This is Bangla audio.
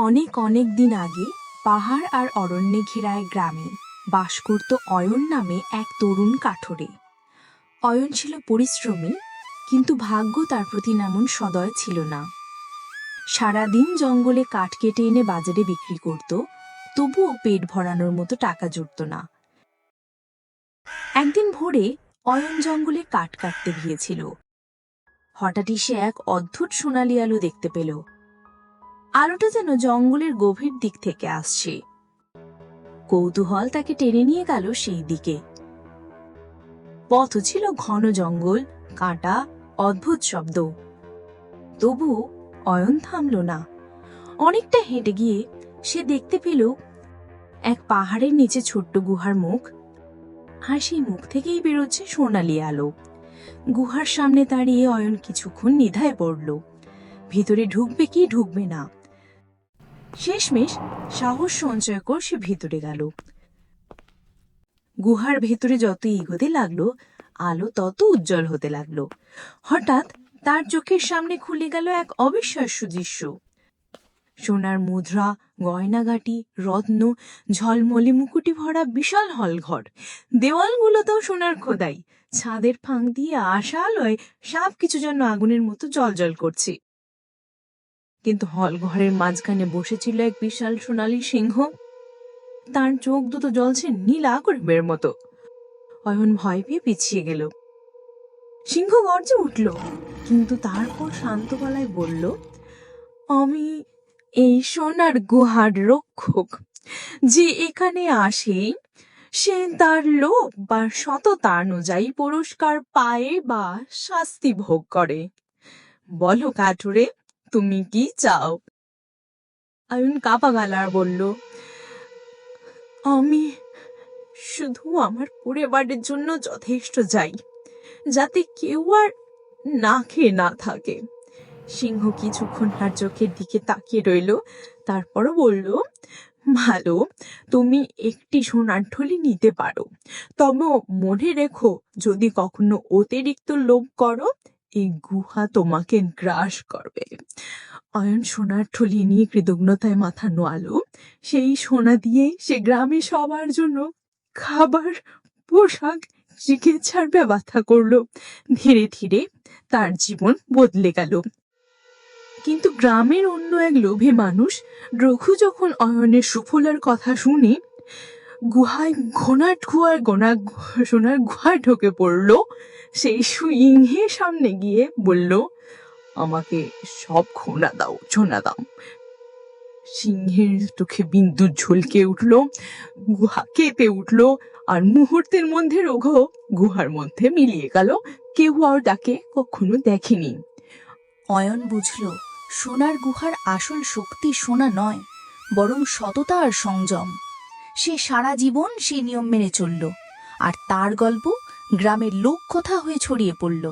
অনেক অনেক দিন আগে পাহাড় আর অরণ্যে ঘেরায় গ্রামে বাস করত অয়ন নামে এক তরুণ কাঠরে। অয়ন ছিল পরিশ্রমী, কিন্তু ভাগ্য তার প্রতি এমন সদয় ছিল না। সারাদিন জঙ্গলে কাঠ কেটে এনে বাজারে বিক্রি করত, তবুও পেট ভরানোর মতো টাকা জুটত না। একদিন ভোরে অয়ন জঙ্গলে কাঠ কাটতে গিয়েছিল। হঠাৎই সে এক অদ্ভুত সোনালি আলো দেখতে পেল। আলোটা যেন জঙ্গলের গভীর দিক থেকে আসছে। কৌতূহল তাকে টেনে নিয়ে গেল সেই দিকে। পথ ছিল ঘন জঙ্গল, কাঁটা, অদ্ভুত শব্দ। তবু অয়ন থামল না। অনেকটা হেঁটে গিয়ে সে দেখতে পেল এক পাহাড়ের নিচে ছোট্ট গুহার মুখ। আর সেই মুখ থেকেই বেরোচ্ছে সোনালি আলো। গুহার সামনে দাঁড়িয়ে অয়ন কিছুক্ষণ নিধায় পড়ল। ভিতরে ঢুকবে কি ঢুকবে না। শেষমেশ সাহস সঞ্চয় কর সে ভিতরে গেল। গুহার ভেতরে যত এগোতে লাগল, আলো তত উজ্জ্বল হতে লাগল। হঠাৎ তার চোখের সামনে খুলে গেল এক অবিশ্বাস্য দৃশ্য। সোনার মুদ্রা, গয়নাগাটি, রত্ন, ঝলমলে মুকুটি ভরা বিশাল হলঘর। দেওয়ালগুলোতেও সোনার খোদাই। ছাদের ফাঁক দিয়ে আসা আলোয় সব কিছু যেন আগুনের মতো জলজল করছে। কিন্তু হল ঘরের মাঝখানে বসেছিল এক বিশাল সোনালী সিংহ। তার চোখ দুটো জ্বলছে নীল আকর্মের মতো। অয়ন ভয় পেয়ে পিছিয়ে গেল। সিংহ গর্জে উঠল, কিন্তু তারপর শান্ত গলায় বলল, আমি এই সোনার গুহার রক্ষক। যে এখানে আসে, সে তার লোভ বা সততা অনুযায়ী পুরস্কার পায় বা শাস্তি ভোগ করে। বলো কাঠুরে তুমি কি চাও? আয়ুন কাপা গালার বলল, আমি শুধু আমার পরিবারের জন্য যথেষ্ট যাই যাতে কেউ আর না খেয়ে না থাকে। সিংহ কিছুক্ষণ তার চোখের দিকে তাকিয়ে রইল, তারপরও বলল, ভালো, তুমি একটি সোনার ঠলি নিতে পারো। তবে মনে রেখো, যদি কখনো অতিরিক্ত লোভ করো এই গুহা তোমাকে গ্রাস করবে। অয়ন সোনার ঠলি নিয়ে কৃতজ্ঞতায় মাথা নোয়ালো। সেই সোনা দিয়ে সে গ্রামে সবার জন্য খাবার, পোশাক, চিকিৎসার ব্যবস্থা করল। ধীরে ধীরে তার জীবন বদলে গেল। কিন্তু গ্রামের অন্য এক লোভে মানুষ রঘু যখন অয়নের সুফলার কথা শুনে গুহায় ঘোনার গুহার গোনা সোনার গুহায় ঢোকে পড়ল। সেই সিংহের সামনে গিয়ে বলল, আমাকে সব ঘোনা দাও সোনা দাও। সিংহের চোখে বিদ্যুৎ ঝলকে উঠল, গুহা কেঁপে উঠল, আর মুহূর্তের মধ্যে রঘু গুহার মধ্যে মিলিয়ে গেল। কেউ আর তাকে কখনো দেখেনি। অয়ন বুঝল, সোনার গুহার আসল শক্তি সোনা নয়, বরং সততা আর সংযম। সে সারা জীবন সেই নিয়ম মেনে চলল। আর তার গল্প গ্রামের লোক কথা হয়ে ছড়িয়ে পড়ল।